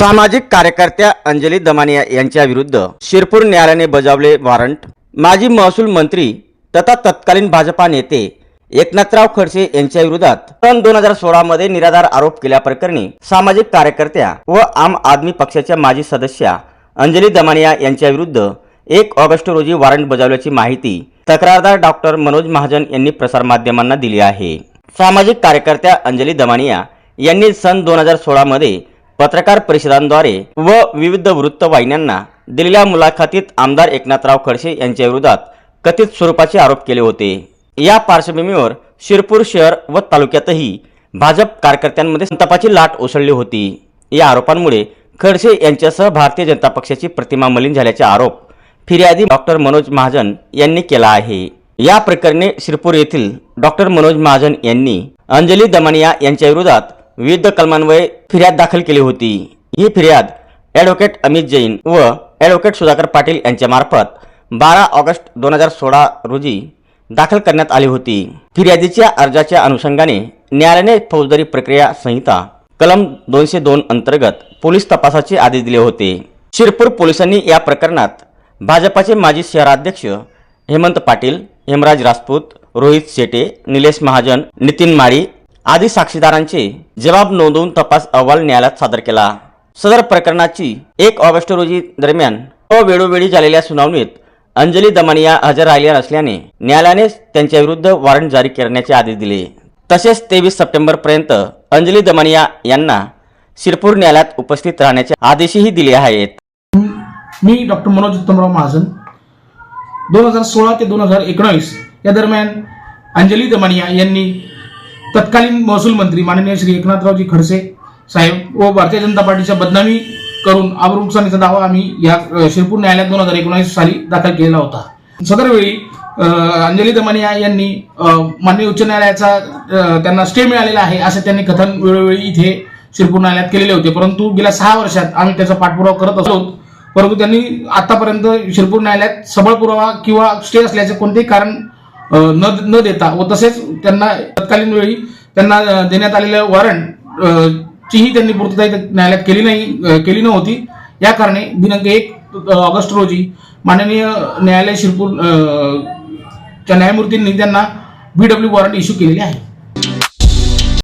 सामाजिक कार्यकर्त्या अंजली दमानिया यांच्या विरुद्ध शिरपूर न्यायालयाने बजावले वॉरंट. माजी महसूल मंत्री तथा तत्कालीन भाजपा नेते एकनाथराव खडसे यांच्या विरोधात सन दोन हजार सोळा मध्ये निराधार आरोप केल्याप्रकरणी सामाजिक कार्यकर्त्या व आम आदमी पक्षाच्या माजी सदस्या अंजली दमानिया यांच्या विरुद्ध एक ऑगस्ट रोजी वॉरंट बजावल्याची माहिती तक्रारदार डॉक्टर मनोज महाजन यांनी प्रसारमाध्यमांना दिली आहे. सामाजिक कार्यकर्त्या अंजली दमानिया यांनी सन दोन हजार सोळा मध्ये पत्रकार परिषदांद्वारे व विविध वृत्तवाहिन्यांना दिलेल्या मुलाखतीत आमदार एकनाथराव खडसे यांच्या विरोधात कथित स्वरूपाचे आरोप केले होते. या पार्श्वभूमीवर शिरपूर शहर व तालुक्यातही भाजप कार्यकर्त्यांमध्ये संतापाची लाट उसळली होती. या आरोपांमुळे खडसे यांच्यासह भारतीय जनता पक्षाची प्रतिमा मलिन झाल्याचा आरोप फिर्यादी डॉक्टर मनोज महाजन यांनी केला आहे. या प्रकरणी शिरपूर येथील डॉक्टर मनोज महाजन यांनी अंजली दमानिया यांच्या विरोधात विविध कलमान्वये फिर्याद दाखल केली होती. ही फिर्याद ॲडव्होकेट अमित जैन व ॲडव्होकेट सुधाकर पाटील यांच्या मार्फत बारा ऑगस्ट दोन हजार सोळा रोजी दाखल करण्यात आली होती. फिर्यादीच्या अर्जाच्या अनुषंगाने न्यायालयाने फौजदारी प्रक्रिया संहिता कलम दोनशे दोन अंतर्गत पोलीस तपासाचे आदेश दिले होते. शिरपूर पोलिसांनी या प्रकरणात भाजपाचे माजी शहराध्यक्ष हेमंत पाटील हेमराज राजपूत रोहित शेटे निलेश महाजन नितीन माळी आदी साक्षीदारांचे जबाब नोंदवून तपास अहवाल न्यायालयात सादर केला. सदर प्रकरणाची एक ऑगस्ट रोजी दरम्यान वेळोवेळी झालेल्या सुनावणीत अंजली दमानिया हजर राहिल्या नसल्याने न्यायालयाने त्यांच्या विरुद्ध वॉरंट जारी करण्याचे आदेश दिले. तसेच तेवीस सप्टेंबरपर्यंत अंजली दमानिया यांना शिरपूर न्यायालयात उपस्थित राहण्याचे आदेशही दिले आहेत. मी डॉक्टर मनोज उत्तमराव महाजन. दोन हजार सोळा ते दोन हजार एकोणावीस या दरम्यान अंजली दमानिया यांनी तत्कालीन महसूल मंत्री माननीय श्री एकनाथरावजी खडसे साहेब व भारतीय जनता पार्टीच्या बदनामी करून आबरूनुकसानीचा दावा आम्ही या शिरपूर न्यायालयात दोन हजार एकोणावीस साली दाखल केलेला होता. सदरवेळी अंजली दमानिया यांनी माननीय उच्च न्यायालयाचा त्यांना स्टे मिळालेला आहे असं त्यांनी कथन वेळोवेळी इथे शिरपूर न्यायालयात केलेले होते. परंतु गेल्या सहा वर्षात आम्ही त्याचा पाठपुरावा करत असलो. परंतु त्यांनी आतापर्यंत शिरपूर न्यायालयात सबळ पुरावा किंवा स्टे असल्याचे कोणतेही कारण न न देता व तसेच त्यांना तत्कालीन वेळी त्यांना देण्यात आलेलं वॉरंट चीही त्यांनी पूर्तता न्यायालयात केली नाही केली नव्हती. या कारणे दिनांक एक ऑगस्ट रोजी माननीय न्यायालय शिरपूर च्या न्यायमूर्तींनी त्यांना बी डब्ल्यू वॉरंट इश्यू केलेली आहे.